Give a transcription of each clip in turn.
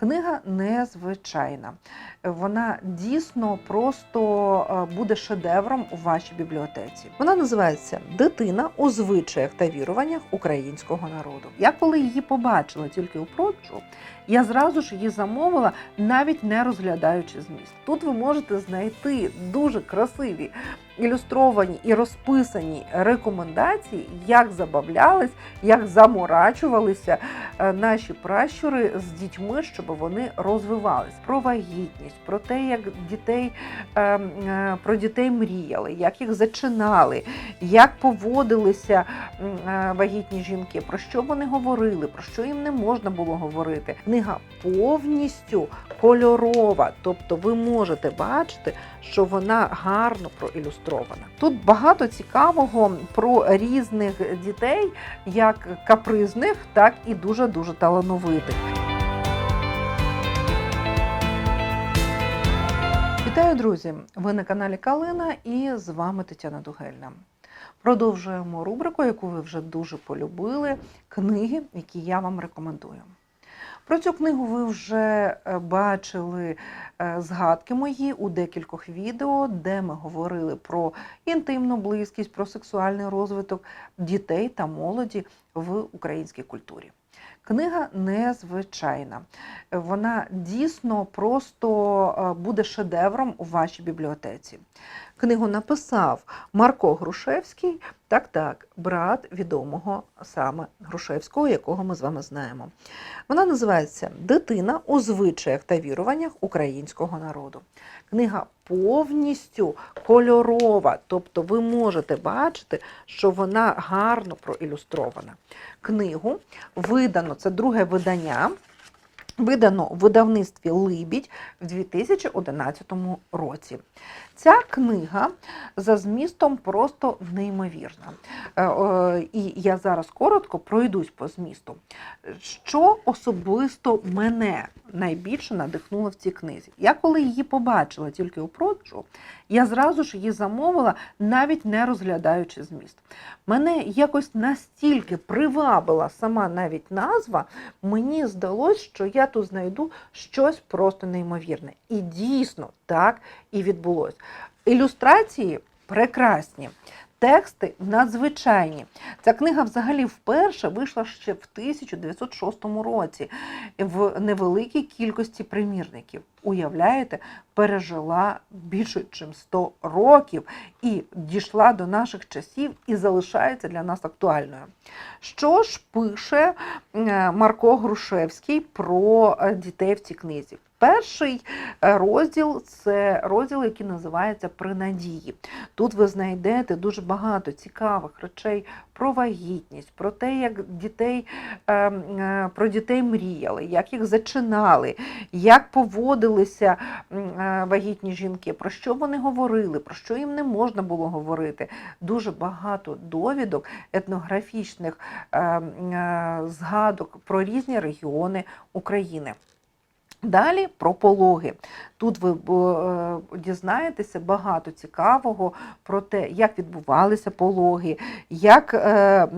Книга незвичайна. Вона дійсно просто е, буде шедевром у вашій бібліотеці. Вона називається Дитина у звичаях та віруваннях українського народу. Я коли її побачила тільки у продажу, я зразу ж її замовила, навіть не розглядаючи зміст. Тут ви можете знайти дуже красиві ілюстровані і розписані рекомендації, як забавлялись, як заморачувалися е, наші пращури з дітьми, щоб вони розвивались. Про вагітність, про те, як дітей е, е, про дітей мріяли, як їх зачинали, як поводилися вагітні жінки, про що вони говорили, про що їм не можна було говорити. Книга повністю кольорова, тобто ви можете бачити, що вона гарно проілюстрована. Тут багато цікавого про різних дітей, як капризних, так і дуже дуже талановитих. Вітаю, друзі! Ви на каналі Калина і з вами Тетяна Дугельна. Продовжуємо рубрику, яку ви вже дуже полюбили, книги, які я вам рекомендую. Про цю книгу ви вже е, бачили е, згадки мої у декількох відео, де ми говорили про інтимну близькість, про сексуальний розвиток дітей та молоді в українській культурі. Книга незвичайна. Вона дійсно просто е, буде шедевром у вашій бібліотеці. Книгу написав Марко Грушевський, так так, брат відомого саме Грушевського, якого ми з вами знаємо. Вона називається Дитина у звичаях та віруваннях українського народу. Книга повністю кольорова, тобто ви можете бачити, що вона гарно проілюстрована. Книгу видано, це друге видання. Видано в видавництві Либідь в 2011 році. Ця книга за змістом просто неймовірна. Е, І я зараз коротко пройдусь по змісту. Що особисто мене найбільше надихнуло в цій книзі? Я коли її побачила тільки у продажу, я зразу ж її замовила, навіть не розглядаючи зміст. Мене якось настільки привабила сама навіть назва, мені здалось, що я тут знайду щось просто неймовірне. І дійсно так і відбулось. Ілюстрації прекрасні. Тексти надзвичайні. Ця книга взагалі вперше вийшла ще в 1906 році в невеликій кількості примірників. Уявляєте, пережила більше, ніж 100 років і дійшла до наших часів і залишається для нас актуальною. Що ж пише е, Марко Грушевський про е, дітей в цій книзі? Перший е, розділ це розділ, який називається При надії. Тут ви знайдете дуже багато цікавих речей про вагітність, про те, як дітей, про дітей мріяли, як їх зачинали, як поводилися вагітні жінки, про що вони говорили, про що їм не можна було говорити. Дуже багато довідок етнографічних згадок про різні регіони України. Далі про пологи. Тут ви е, дізнаєтеся багато цікавого про те, як відбувалися пологи, як е, е,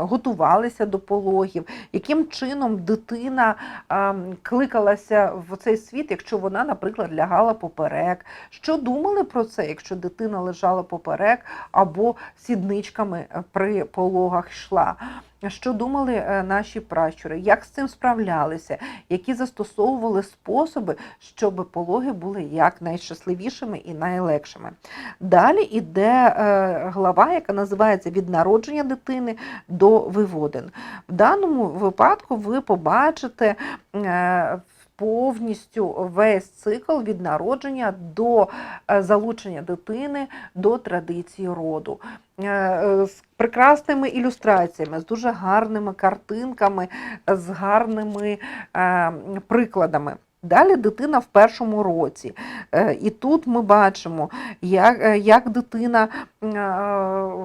готувалися до пологів, яким чином дитина кликалася в цей світ, якщо вона, наприклад, лягала поперек. Що думали про це, якщо дитина лежала поперек або сідничками при пологах йшла? Що думали наші пращури, як з цим справлялися, які застосовували способи, щоб пологи були якнайщасливішими і найлегшими. Далі йде глава, яка називається Від народження дитини до виводин. В даному випадку ви побачите повністю весь цикл від народження до залучення дитини до традиції роду. З прекрасними ілюстраціями, з дуже гарними картинками, з гарними е, прикладами. Далі дитина в першому році. Е, і тут ми бачимо, як е, як дитина е,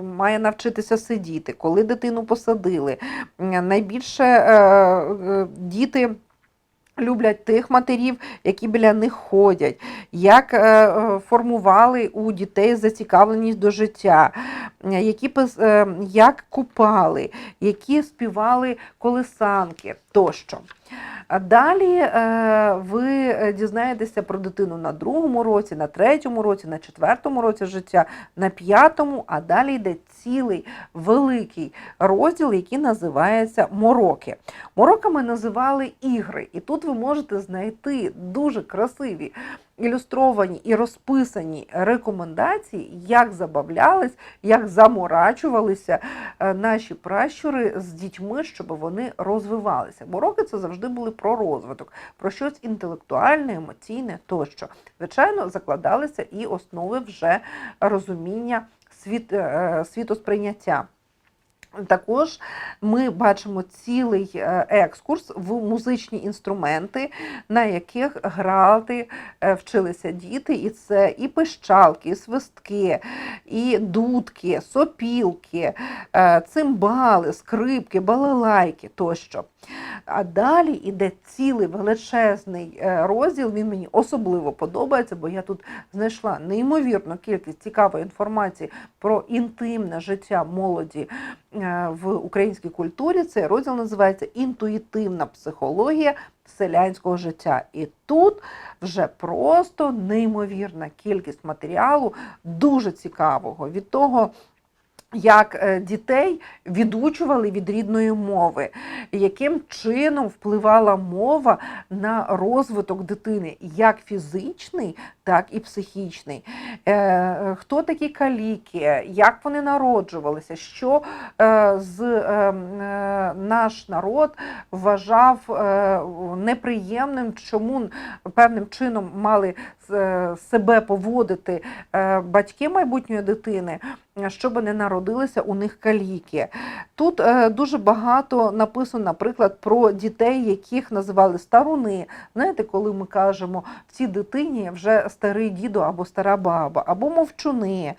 має навчитися сидіти, коли дитину посадили. Найбільше діти. Люблять тих матерів, які біля них ходять, як формували у дітей зацікавленість до життя, е, які е, як купали, які співали колисанки тощо. Далі е, ви е, дізнаєтеся про дитину на другому році, на третьому році, на четвертому році життя, на п'ятому, а далі йде цілий великий розділ, який називається Мороки. Мороками називали ігри, і тут ви можете знайти дуже красиві ілюстровані і розписані рекомендації, як забавлялись, як заморачувалися е, наші пращури з дітьми, щоб вони розвивалися. Бо роки це завжди були про розвиток, про щось інтелектуальне, емоційне тощо. Звичайно, закладалися і основи вже розуміння світ, е, світосприйняття. Також ми бачимо цілий е, екскурс в музичні інструменти, на яких грати е, вчилися діти, і це і пищалки, і свистки, і дудки, сопілки, е, цимбали, скрипки, балалайки тощо. А далі йде цілий величезний е, розділ. Він мені особливо подобається, бо я тут знайшла неймовірну кількість цікавої інформації про інтимне життя молоді е, в українській культурі. Цей розділ називається Інтуїтивна психологія селянського життя. І тут вже просто неймовірна кількість матеріалу, дуже цікавого від того. Як е, дітей відучували від рідної мови, яким чином впливала мова на розвиток дитини, як фізичний, так і психічний. Е, Хто такі каліки, як вони народжувалися, що е, з е, е, наш народ вважав е, неприємним, чому певним чином мали е, себе поводити е, батьки майбутньої дитини, щоб не народилися у них каліки. Тут е, дуже багато написано, наприклад, про дітей, яких називали старуни. Знаєте, коли ми кажемо в цій дитині вже старий дідо або стара баба, або мовчуни,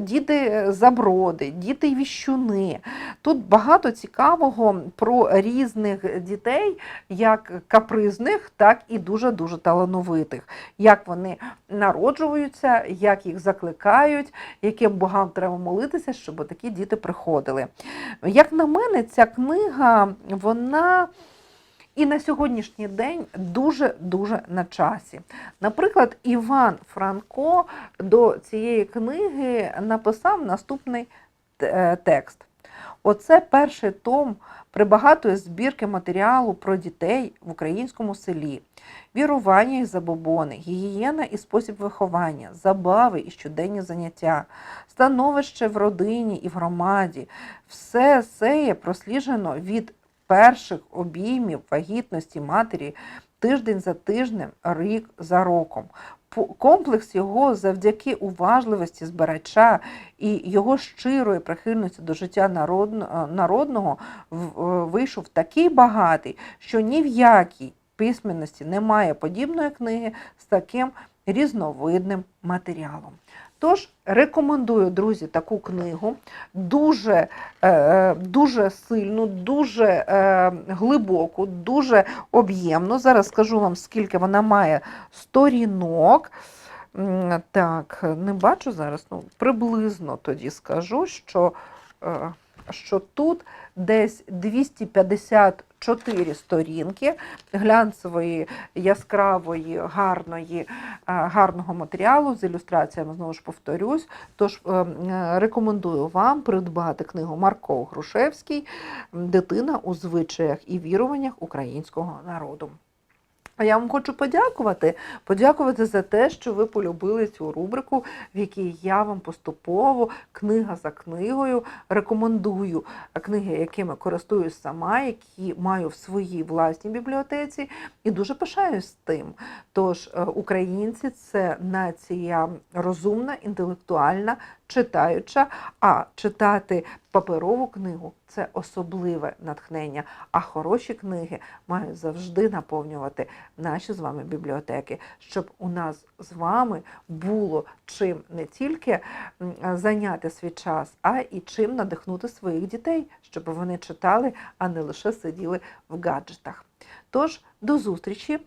діти заброди, діти віщуни. Тут багато цікавого про різних дітей, як капризних, так і дуже-дуже талановитих. Як вони народжуються, як їх закликають, яким богам треба молитися, щоб такі діти приходили. Як на мене, ця книга, вона і на сьогоднішній день дуже-дуже на часі. Наприклад, Іван Франко до цієї книги написав наступний е, текст. Оце перший том прибагатої збірки матеріалу про дітей в українському селі, вірування і забобони, гігієна і спосіб виховання, забави і щоденні заняття, становище в родині і в громаді. Все це є просліджено від перших обіймів вагітності матері тиждень за тижнем, рік за роком. Комплекс його завдяки уважливості збирача і його щирої прихильності до життя народного в- е, вийшов такий багатий, що ні в якій письменності немає подібної книги з таким різновидним матеріалом. Тож рекомендую, друзі, таку книгу дуже, е, дуже сильну, дуже е, глибоку, дуже об'ємну. Зараз скажу вам, скільки вона має сторінок. Так, не бачу зараз, ну приблизно тоді скажу, що, е, що тут десь 254 сторінки глянцевої, яскравої, гарної, е, гарного матеріалу з ілюстраціями, знову ж повторюсь. Тож е, е, рекомендую вам придбати книгу Марко Грушевський Дитина у звичаях і віруваннях українського народу. А я вам хочу подякувати, подякувати за те, що ви полюбили цю рубрику, в якій я вам поступово, книга за книгою, рекомендую книги, якими користуюсь сама, які маю в своїй власній бібліотеці, і дуже пишаюсь тим. Тож е, українці це нація розумна, інтелектуальна, читаюча, а читати паперову книгу це особливе натхнення. А хороші книги мають завжди наповнювати наші з вами бібліотеки, щоб у нас з вами було чим не тільки зайняти свій час, а і чим надихнути своїх дітей, щоб вони читали, а не лише сиділи в гаджетах. Тож до зустрічі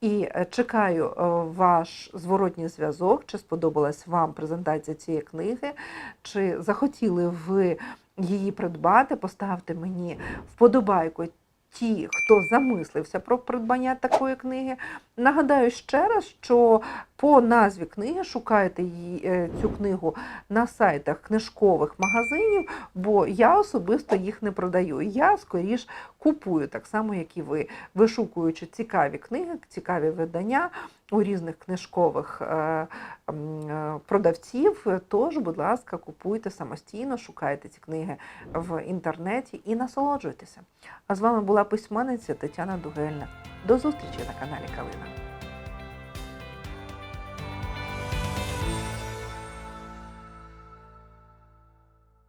І е, чекаю е, ваш зворотній зв'язок, чи сподобалась вам презентація цієї книги, чи захотіли ви її придбати. Поставте мені вподобайку ті, хто замислився про придбання такої книги. Нагадаю ще раз, що по назві книги шукайте її, е, цю книгу на сайтах книжкових магазинів, бо я особисто їх не продаю. Я скоріш купую так само, як і ви, вишукуючи цікаві книги, цікаві видання у різних книжкових е, е, продавців. Тож, будь ласка, купуйте самостійно, шукайте ці книги в інтернеті і насолоджуйтеся. А з вами була письменниця Тетяна Дугельна. До зустрічі на каналі Калина.